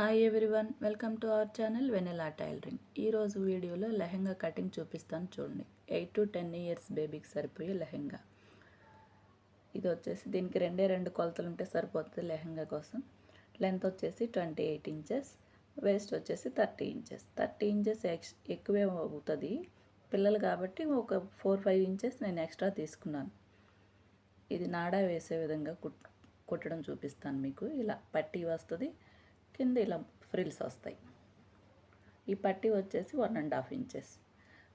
Hi everyone welcome to our channel Vennela tailoring ఈరోజు వీడియోలో lehenga cutting చూపిస్తాను చూడండి. ఎయిట్ టు టెన్ ఇయర్స్ బేబీకి సరిపోయే లెహెంగా. ఇది వచ్చేసి దీనికి రెండే రెండు కొలతలు ఉంటే సరిపోతుంది లెహెంగా కోసం. లెంత్ వచ్చేసి ట్వంటీ ఎయిట్ ఇంచెస్ వేస్ట్ వచ్చేసి థర్టీ ఇంచెస్ థర్టీ ఇంచెస్ ఎక్స్ ఎక్కువే అవుతుంది. పిల్లలు కాబట్టి ఒక ఫోర్ ఫైవ్ ఇంచెస్ నేను ఎక్స్ట్రా తీసుకున్నాను. ఇది నాడా వేసే విధంగా కుట్ కుట్టడం చూపిస్తాను మీకు. ఇలా పట్టీ వస్తుంది. కింద ఇలా ఫ్రిల్స్ వస్తాయి. ఈ పట్టీ వచ్చేసి వన్ అండ్ హాఫ్ ఇంచెస్.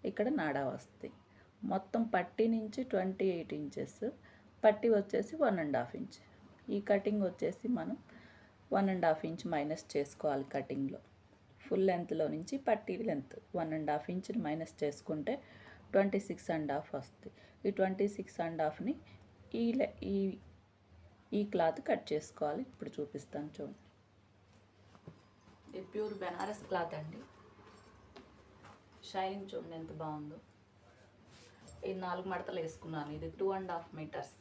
ఇక్కడ నాడా వస్తాయి. మొత్తం పట్టీ నుంచి ట్వంటీ ఎయిట్ ఇంచెస్. పట్టీ వచ్చేసి వన్ అండ్ హాఫ్ ఇంచ్. ఈ కటింగ్ వచ్చేసి మనం one and half inch minus చేసుకోవాలి కటింగ్లో. ఫుల్ లెంత్లో నుంచి పట్టీ length one and half inch minus చేసుకుంటే ట్వంటీ సిక్స్ అండ్ హాఫ్ వస్తుంది ఈ ట్వంటీ సిక్స్ అండ్ హాఫ్ని ఈ లె- ఈ ఈ క్లాత్ కట్ చేసుకోవాలి. ఇప్పుడు చూపిస్తాను చూడండి. ఇది ప్యూర్ బెనారస్ క్లాత్ అండి. షైనింగ్ చూడండి ఎంత బాగుందో. ఇది నాలుగు మడతలు వేసుకున్నాను. ఇది two and half metres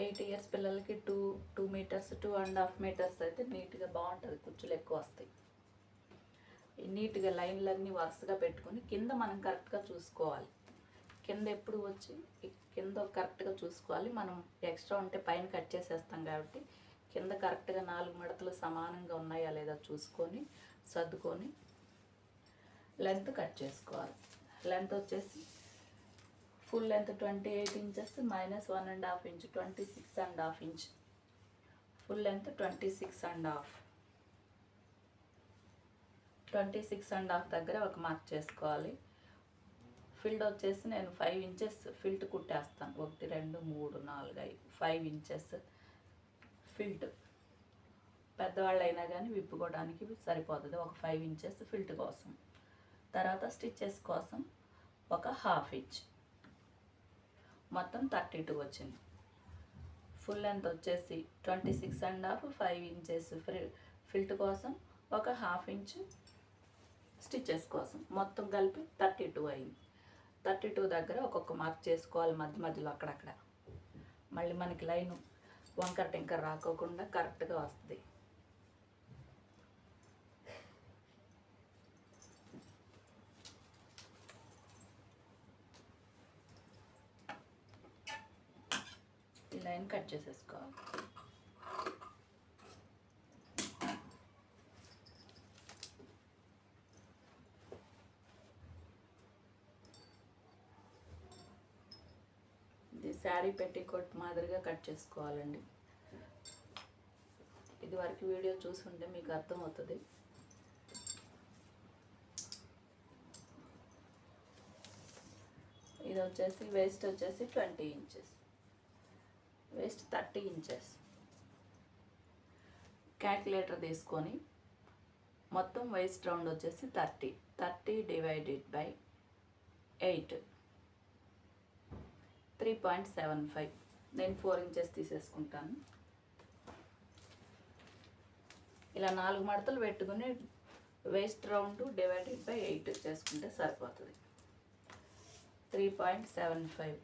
eight years పిల్లలకి two two metres two and half metres అయితే నీట్గా బాగుంటుంది. కుచ్చులు ఎక్కువ వస్తాయి. నీట్గా లైన్లన్నీ వరుసగా పెట్టుకుని కింద మనం కరెక్ట్గా చూసుకోవాలి. కింద ఎప్పుడు వచ్చి కింద కరెక్ట్గా చూసుకోవాలి. మనం ఎక్స్ట్రా ఉంటే పైన కట్ చేసేస్తాం కాబట్టి కింద కరెక్ట్గా నాలుగు మడతలు సమానంగా ఉన్నాయా లేదా చూసుకొని సర్దుకొని లెంత్ కట్ చేసుకోవాలి. లెంత్ వచ్చేసి full length twenty eight inches minus one and half inch twenty six and half inch. Full length twenty six and half. Twenty six and half దగ్గర ఒక మార్క్ చేసుకోవాలి. ఫిల్డ్ వచ్చేసి నేను ఫైవ్ ఇంచెస్ ఫిల్ట్ కుట్టేస్తాను. ఒకటి రెండు మూడు నాలుగు ఐదు ఫైవ్ ఇంచెస్ ఫిల్ట్ పెద్దవాళ్ళు అయినా కానీ విప్పుకోవడానికి సరిపోతుంది. ఒక ఫైవ్ ఇంచెస్ ఫిల్ట్ కోసం. తర్వాత స్టిచ్చెస్ కోసం ఒక హాఫ్ ఇంచ్ మొత్తం థర్టీ టూ వచ్చింది. ఫుల్ లెంత్ వచ్చేసి twenty six and half five inches ఫ్రి ఫిల్ట్ కోసం ఒక హాఫ్ ఇంచ్ స్టిచ్చెస్ కోసం. మొత్తం కలిపి థర్టీ టూ అయింది. థర్టీ టూ దగ్గర ఒక్కొక్క మార్క్ చేసుకోవాలి మధ్య మధ్యలో అక్కడక్కడ. మళ్ళీ మనకి లైన్ వంకర టింకర రాకోకుండా కరెక్ట్గా వస్తుంది. ఈ లైన్ కట్ చేసేసుకోవాలి ఇది శారీ పెట్టికోట్ మాదిరిగా కట్ చేసుకోవాలండి. ఇది వరకు వీడియో చూసుంటే మీకు అర్థమవుతుంది. ఇది వచ్చేసి వేస్ట్ వచ్చేసి twenty inches. Waist thirty inches. Calculator తీసుకొని మొత్తం వేస్ట్ రౌండ్ వచ్చేసి thirty. Thirty divided by eight three point seven five. నేను ఫోర్ ఇంచెస్ తీసేసుకుంటాను. ఇలా నాలుగు మడతలు పెట్టుకుని waist round divided by eight చేసుకుంటే సరిపోతుంది. Three point seven five.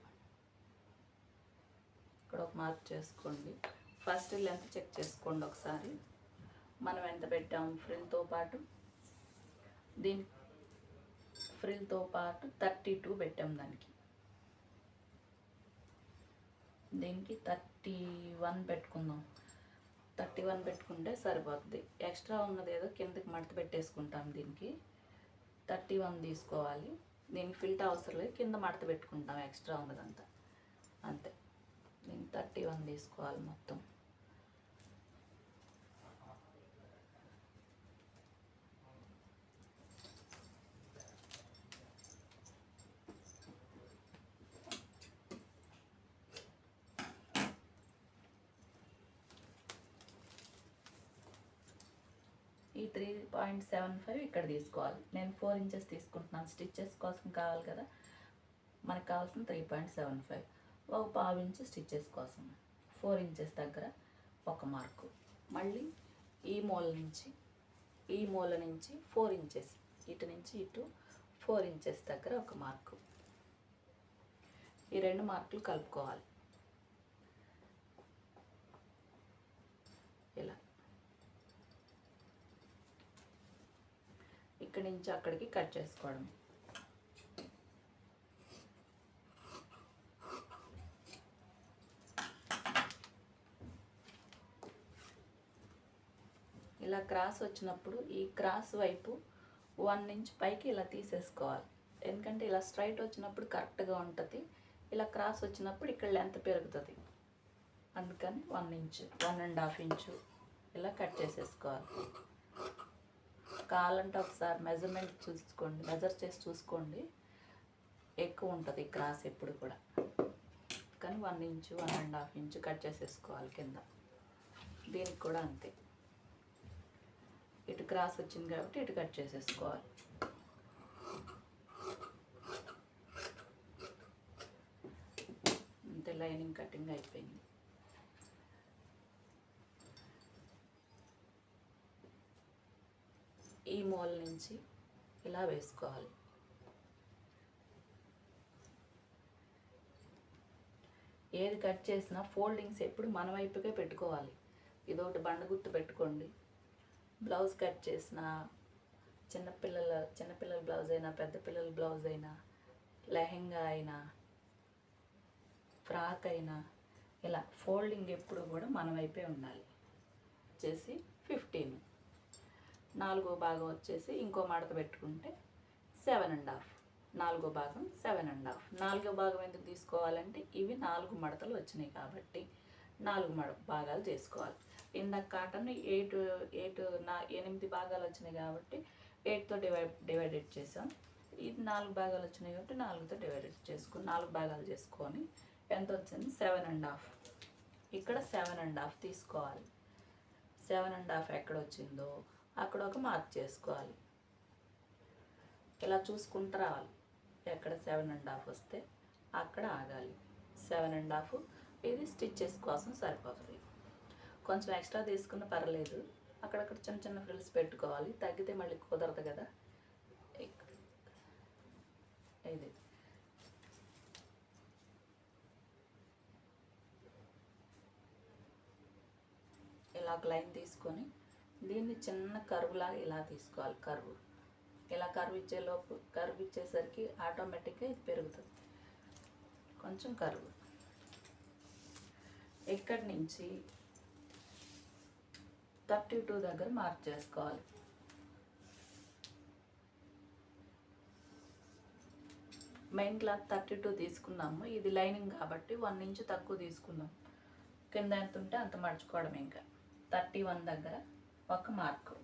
ఇక్కడ ఒక మార్క్ చేసుకోండి. ఫస్ట్ లెంత్ చెక్ చేసుకోండి ఒకసారి. మనం ఎంత పెట్టాము ఫ్రిల్తో పాటు. దీని ఫ్రిల్తో పాటు థర్టీ టూ పెట్టాం దానికి. దీనికి థర్టీ వన్ పెట్టుకుందాం. థర్టీ వన్ పెట్టుకుంటే సరిపోతుంది ఎక్స్ట్రా ఉన్నది ఏదో కిందకి మడత పెట్టేసుకుంటాం దీనికి. థర్టీ వన్ తీసుకోవాలి. దీనికి ఫిల్ట్ అవసరం లేదు. కింద మడత పెట్టుకుంటాం ఎక్స్ట్రా ఉన్నదంతా. అంతే. దీనికి థర్టీ వన్ తీసుకోవాలి మొత్తం ఈ త్రీ పాయింట్ సెవెన్ ఫైవ్ ఇక్కడ తీసుకోవాలి. నేను ఫోర్ ఇంచెస్ తీసుకుంటున్నాను. స్టిచ్చెస్ కోసం కావాలి కదా. మనకు కావాల్సిన త్రీ పాయింట్ సెవెన్ ఫైవ్. ఒక పావు ఇంచు స్టిచ్చెస్ కోసం. ఫోర్ ఇంచెస్ దగ్గర ఒక మార్కు. మళ్ళీ ఈ మూల నుంచి ఈ మూల నుంచి ఫోర్ ఇంచెస్ ఇటు నుంచి ఇటు ఫోర్ ఇంచెస్ దగ్గర ఒక మార్కు. ఈ రెండు మార్కులు కలుపుకోవాలి. ఇక్కడి నుంచి అక్కడికి కట్ చేసుకోవడం. ఇలా క్రాస్ వచ్చినప్పుడు ఈ క్రాస్ వైపు వన్ ఇంచ్ పైకి ఇలా తీసేసుకోవాలి. ఎందుకంటే ఇలా స్ట్రైట్ వచ్చినప్పుడు కరెక్ట్గా ఉంటుంది. ఇలా క్రాస్ వచ్చినప్పుడు ఇక్కడ లెంత్ పెరుగుతుంది. అందుకని one inch one and half inch ఇలా కట్ చేసేసుకోవాలి. కావాలంటే ఒకసారి మెజర్మెంట్ చూసుకోండి. మెజర్ చేసి చూసుకోండి. ఎక్కువ ఉంటుంది క్రాస్ ఎప్పుడు కూడా. కానీ one inch one and half inch cut చేసేసుకోవాలి కింద. దీనికి కూడా అంతే. ఇటు క్రాస్ వచ్చింది కాబట్టి ఇటు కట్ చేసేసుకోవాలి. అంతే లైనింగ్ కటింగ్ అయిపోయింది. మూల నుంచి ఇలా వేసుకోవాలి. ఏది కట్ చేసినా ఫోల్డింగ్స్ ఎప్పుడు మన వైపుకే పెట్టుకోవాలి. ఇదొకటి బండ గుర్తు పెట్టుకోండి. బ్లౌజ్ కట్ చేసిన చిన్నపిల్లల చిన్నపిల్లల బ్లౌజ్ అయినా పెద్ద పిల్లల బ్లౌజ్ అయినా లెహెంగా అయినా ఫ్రాక్ అయినా ఇలా ఫోల్డింగ్ ఎప్పుడు కూడా మన వైపే ఉండాలి. వచ్చేసి ఫిఫ్టీన్. నాలుగో భాగం వచ్చేసి ఇంకో మడత పెట్టుకుంటే సెవెన్ అండ్ హాఫ్. నాలుగో భాగం సెవెన్ అండ్ హాఫ్. నాలుగో భాగం ఎందుకు తీసుకోవాలంటే ఇవి నాలుగు మడతలు వచ్చినాయి కాబట్టి నాలుగు మడ భాగాలు చేసుకోవాలి. ఇందాక కాటన్ ఎయిట్ ఎయిట్ నా ఎనిమిది భాగాలు వచ్చినాయి కాబట్టి ఎయిట్తో డివైడ్ డివైడెడ్ చేసాం ఇది నాలుగు భాగాలు వచ్చినాయి కాబట్టి నాలుగుతో డివైడెడ్ చేసుకుని నాలుగు భాగాలు చేసుకొని ఎంత వచ్చింది? Seven and half. ఇక్కడ సెవెన్ అండ్ హాఫ్ తీసుకోవాలి. సెవెన్ అండ్ హాఫ్ ఎక్కడ వచ్చిందో అక్కడ ఒక మార్క్ చేసుకోవాలి. ఇలా చూసుకుంటూ రావాలి. ఎక్కడ సెవెన్ అండ్ హాఫ్ వస్తే అక్కడ ఆగాలి. సెవెన్ అండ్ హాఫ్ ఇది స్టిచ్చెస్ కోసం సరిపోతుంది. కొంచెం ఎక్స్ట్రా తీసుకున్న పర్లేదు. అక్కడక్కడ చిన్న చిన్న ఫ్రిల్స్ పెట్టుకోవాలి. తగ్గితే మళ్ళీ కుదరదు కదా. ఇది. ఇలా ఒక లైన్ తీసుకొని దీన్ని చిన్న కరువులాగా ఇలా తీసుకోవాలి కరువు ఇలా కరువు ఇచ్చేలోపు కరువు ఇచ్చేసరికి ఆటోమేటిక్గా ఇది పెరుగుతుంది. కొంచెం కరువు ఇక్కడి నుంచి థర్టీ టూ దగ్గర మార్క్ చేసుకోవాలి. మెయిన్ క్లాత్ థర్టీ టూ తీసుకున్నాము. ఇది లైనింగ్ కాబట్టి వన్ ఇంచ్ తక్కువ తీసుకున్నాం. కింద ఎంత ఉంటే అంత మర్చుకోవడం ఇంకా. థర్టీ వన్ దగ్గర ఒక మార్కు.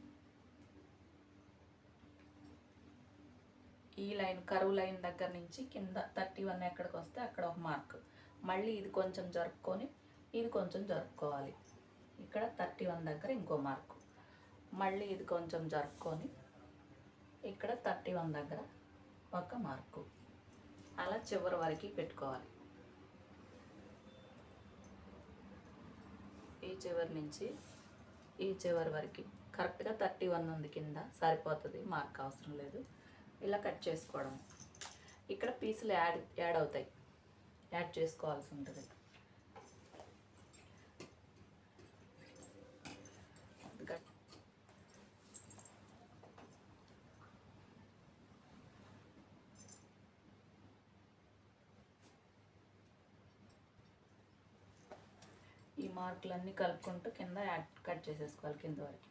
ఈ లైన్ కరువు లైన్ దగ్గర నుంచి కింద థర్టీ వన్ ఎక్కడికి వస్తే అక్కడ ఒక మార్క్. మళ్ళీ ఇది కొంచెం జరుపుకొని ఇది కొంచెం జరుపుకోవాలి. ఇక్కడ థర్టీ వన్ దగ్గర ఇంకో మార్కు. మళ్ళీ ఇది కొంచెం జరుపుకొని ఇక్కడ థర్టీ వన్ దగ్గర ఒక మార్కు. అలా చివరి వరకు పెట్టుకోవాలి. ఈ చివరి నుంచి ఈ చివరి వరకు. కరెక్ట్గా థర్టీ వన్ ఉంది కింద. సరిపోతుంది. మార్క్ అవసరం లేదు. ఇలా కట్ చేసుకోవడం ఇక్కడ పీసులు యాడ్ యాడ్ అవుతాయి. యాడ్ చేసుకోవాల్సి ఉంటుంది కట్- ఈ మార్కులన్నీ కలుపుకుంటూ కింద యాడ్ కట్ చేసేసుకోవాలి కింద వరకు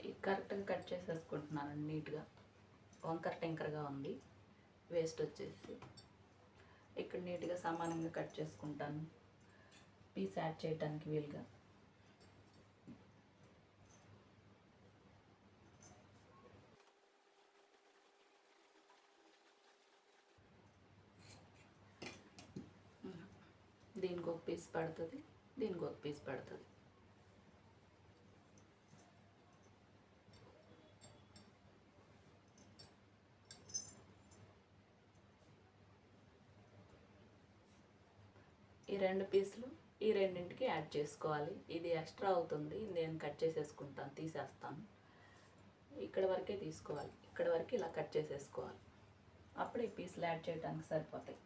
ఇది కరెక్ట్గా కట్ చేసేసుకుంటున్నాను నీట్గా. వంకర టెంకరగా ఉంది. వేస్ట్ వచ్చేసి ఇక్కడ నీట్గా సమానంగా కట్ చేసుకుంటాను. పీస్ యాడ్ చేయడానికి వీలుగా. దీనికి ఒక పీస్ పడుతుంది. దీనికి ఒక పీస్ పడుతుంది. ఈ రెండు పీసులు ఈ రెండింటికి యాడ్ చేసుకోవాలి. ఇది ఎక్స్ట్రా అవుతుంది. నేను కట్ చేసేసుకుంటాను తీసేస్తాను. ఇక్కడ వరకే తీసుకోవాలి. ఇక్కడ వరకు ఇలా కట్ చేసేసుకోవాలి. అప్పుడు ఈ పీసులు యాడ్ చేయడానికి సరిపోతాయి.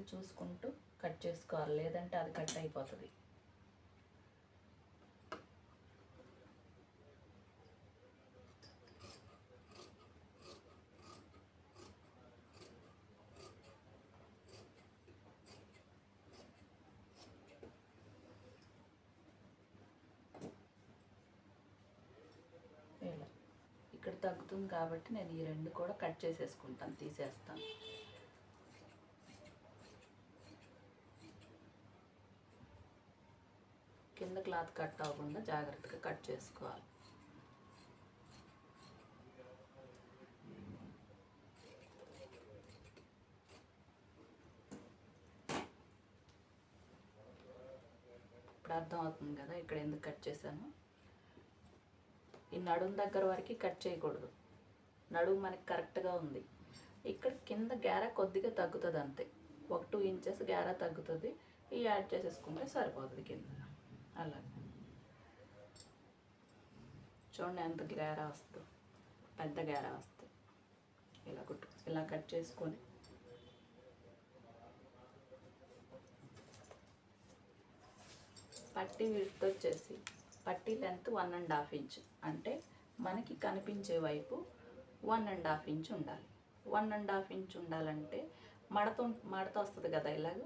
అది చూసుకుంటూ కట్ చేసుకోవాలి. లేదంటే అది కట్ అయిపోతుంది. ఇక్కడ తగ్గుతుంది కాబట్టి నేను ఈ రెండు కూడా కట్ చేసేసుకుంటాను తీసేస్తాను కింద క్లాత్ కట్ అవ్వకుండా జాగ్రత్తగా కట్ చేసుకోవాలి. ఇప్పుడు అర్థం అవుతుంది కదా ఇక్కడ ఎందుకు కట్ చేశాను? ఈ నడుము దగ్గర వరకు కట్ చేయకూడదు. నడుము మనకి కరెక్ట్గా ఉంది. ఇక్కడ కింద గేర కొద్దిగా తగ్గుతుంది అంతే. ఒక టూ ఇంచెస్ గేర తగ్గుతుంది. ఈ యాడ్ చేసేసుకుంటే సరిపోతుంది కింద. అలాగే. చూడండి ఎంత గేర వస్తుంది. పెద్ద గేర వస్తుంది. ఇలా కుట్టు ఇలా కట్ చేసుకొని. పట్టి విడ్త్ వచ్చేసి పట్టి length one and half inch అంటే మనకి కనిపించే వైపు వన్ అండ్ హాఫ్ ఇంచ్ ఉండాలి. వన్ అండ్ హాఫ్ ఇంచ్ ఉండాలంటే మడత మడత వస్తుంది కదా ఇలాగ?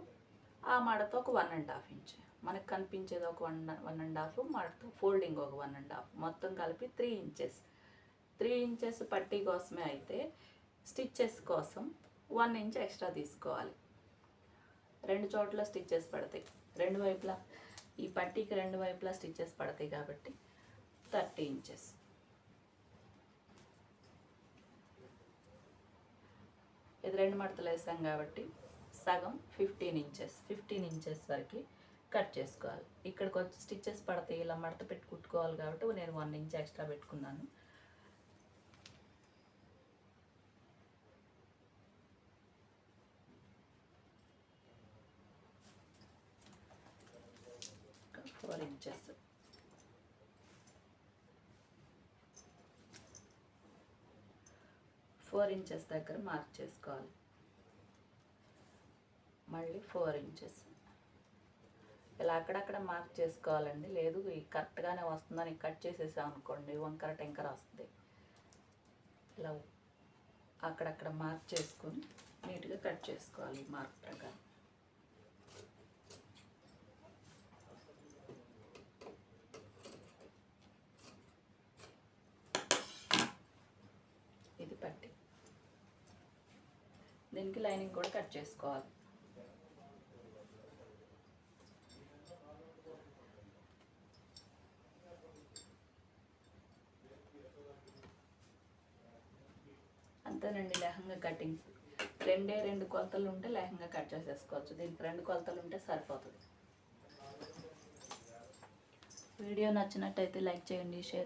ఆ మడత ఒక వన్ అండ్ హాఫ్ ఇంచ్ మనకు కనిపించేది ఒక వన్ వన్ అండ్ హాఫ్ మడత ఫోల్డింగ్ ఒక వన్ అండ్ హాఫ్. మొత్తం కలిపి త్రీ ఇంచెస్. త్రీ ఇంచెస్ పట్టీ కోసమే అయితే స్టిచ్చెస్ కోసం వన్ ఇంచ్ ఎక్స్ట్రా తీసుకోవాలి. రెండు చోట్ల స్టిచ్చెస్ పడతాయి. రెండు వైపులా ఈ పట్టీకి రెండు వైపులా స్టిచ్చెస్ పడతాయి కాబట్టి థర్టీ ఇంచెస్. ఇది రెండు మడతలు వేసాం కాబట్టి సగం ఫిఫ్టీన్ ఇంచెస్. ఫిఫ్టీన్ ఇంచెస్ వరకు కట్ చేసుకోవాలి. ఇక్కడికి వచ్చి స్టిచ్చెస్ పడతాయి ఇలా మడత పెట్టి కుట్టుకోవాలి కాబట్టి నేను వన్ ఇంచ్ ఎక్స్ట్రా పెట్టుకున్నాను. Four inches. ఫోర్ ఇంచెస్ దగ్గర మార్క్ చేసుకోవాలి. మళ్ళీ ఫోర్ ఇంచెస్. ఇలా అక్కడక్కడ మార్క్ చేసుకోవాలండి. లేదు ఈ కరెక్ట్గానే వస్తుందని కట్ చేసేసాం అనుకోండి వంకర టెంకర వస్తుంది. ఇలా అక్కడక్కడ మార్క్ చేసుకొని నీట్గా కట్ చేసుకోవాలి మార్క్ ప్రకారం. ఇది పట్టి. దీనికి లైనింగ్ కూడా కట్ చేసుకోవాలి. అంతేనండి లెహంగా కటింగ్ రెండే రెండు కొలతలు ఉంటే లెహంగా కట్ చేసేసుకోవచ్చు. దీనికి రెండు కొలతలు ఉంటే సరిపోతుంది. వీడియో నచ్చినట్టయితే లైక్ చేయండి షేర్